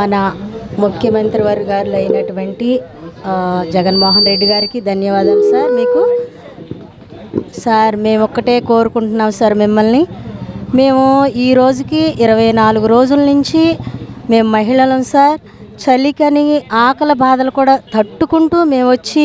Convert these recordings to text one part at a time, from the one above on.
మన ముఖ్యమంత్రి వర్గాలు అయినటువంటి జగన్మోహన్ రెడ్డి గారికి ధన్యవాదాలు సార్. మీకు సార్ మేము ఒక్కటే కోరుకుంటున్నాం సార్ మిమ్మల్ని. మేము ఈ రోజుకి ఇరవై నాలుగు రోజుల నుంచి మేము మహిళలం సార్. చలికని ఆకలి బాధలు కూడా తట్టుకుంటూ మేము వచ్చి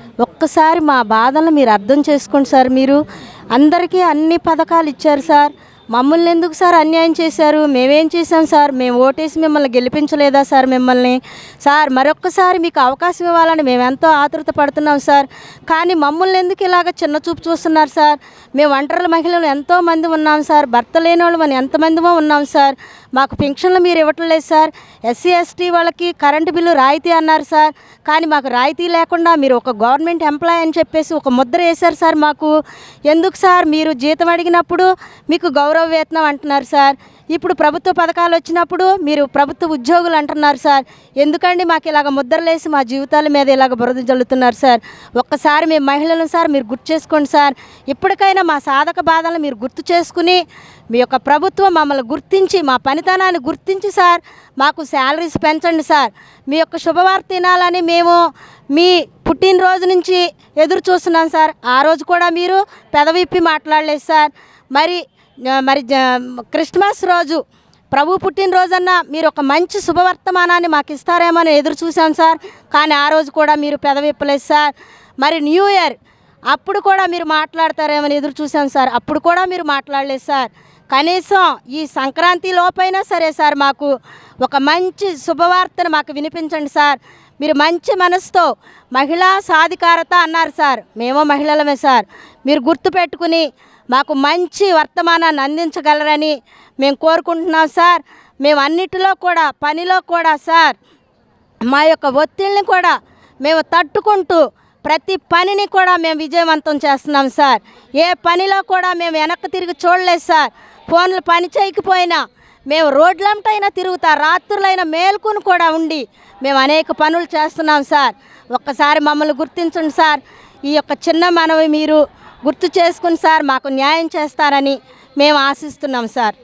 ఒక్కసారి మా బాధలను మీరు అర్థం చేసుకోండి సార్. మీరు అందరికీ అన్ని పథకాలు ఇచ్చారు సార్. మమ్మల్ని ఎందుకు సార్ అన్యాయం చేశారు? మేమేం చేశాం సార్? మేము ఓటేసి మిమ్మల్ని గెలిపించలేదా సార్ మిమ్మల్ని? సార్ మరొక్కసారి మీకు అవకాశం ఇవ్వాలని మేము ఎంతో ఆతృత పడుతున్నాం సార్. కానీ మమ్మల్ని ఎందుకు ఇలాగ చిన్న చూపు చూస్తున్నారు సార్? మేము ఒంటరి మహిళలు ఎంతో మంది ఉన్నాం సార్. భర్త లేని వాళ్ళు మనం ఎంతమందిమో ఉన్నాం సార్. మాకు పెన్షన్లు మీరు ఇవ్వట్లేదు సార్. ఎస్సీ ఎస్టీ వాళ్ళకి కరెంటు బిల్లు రాయితీ అన్నారు సార్. కానీ మాకు రాయితీ లేకుండా మీరు ఒక గవర్నమెంట్ ఎంప్లాయ్ అని చెప్పేసి ఒక ముద్ర వేశారు సార్ మాకు. ఎందుకు సార్? మీరు జీతం అడిగినప్పుడు మీకు గౌరవ వేతనం అంటున్నారు సార్. ఇప్పుడు ప్రభుత్వ పథకాలు వచ్చినప్పుడు మీరు ప్రభుత్వ ఉద్యోగులు అంటున్నారు సార్. ఎందుకండి మాకు ఇలాగ ముద్రలేసి మా జీవితాల మీద ఇలాగ బురద జల్లుతున్నారు సార్? ఒక్కసారి మీ మహిళలను సార్ మీరు గుర్తు చేసుకోండి సార్. ఇప్పటికైనా మా సాధక బాధలను మీరు గుర్తు చేసుకుని మీ యొక్క ప్రభుత్వం మమ్మల్ని గుర్తించి మా పనితనాన్ని గుర్తించి సార్ మాకు శాలరీస్ పెంచండి సార్. మీ యొక్క శుభవార్త తినాలని మేము మీ పుట్టినరోజు నుంచి ఎదురు చూస్తున్నాం సార్. ఆ రోజు కూడా మీరు పెదవిప్పి మాట్లాడలేదు సార్. మరి మరి జ- క్రిస్మస్ రోజు ప్రభు పుట్టినరోజన్న మీరు ఒక మంచి శుభవర్తమానాన్ని మాకు ఇస్తారేమో అని ఎదురు చూసాం సార్. కానీ ఆ రోజు కూడా మీరు పెదవిప్పలేదు సార్. మరి న్యూ ఇయర్ అప్పుడు కూడా మీరు మాట్లాడతారేమని ఎదురు చూసాం సార్. అప్పుడు కూడా మీరు మాట్లాడలేదు సార్. కనీసం ఈ సంక్రాంతి లోపైనా సరే సార్ మాకు ఒక మంచి శుభవార్తను మాకు వినిపించండి సార్. మీరు మంచి మనసుతో మహిళా సాధికారత అన్నారు సార్. మేము మహిళలమే సార్. మీరు గుర్తుపెట్టుకుని మాకు మంచి వర్తమానాన్ని అందించగలరని మేము కోరుకుంటున్నాం సార్. మేము అన్నిటిలో కూడా పనిలో కూడా సార్ మా యొక్క ఒత్తిడిని కూడా మేము తట్టుకుంటూ ప్రతి పనిని కూడా మేము విజయవంతం చేస్తున్నాం సార్. ఏ పనిలో కూడా మేము వెనక్కి తిరిగి చూడలేదు సార్. ఫోన్లు పని చేయకపోయినా మేము రోడ్లంటైనా తిరుగుతా రాత్రులైనా మేల్కొని కూడా ఉండి మేము అనేక పనులు చేస్తున్నాం సార్. ఒక్కసారి మమ్మల్ని గుర్తించండి సార్. ఈ యొక్క చిన్న మనవి మీరు గుర్తు చేసుకుని సార్ మాకు న్యాయం చేస్తారని మేము ఆశిస్తున్నాం సార్.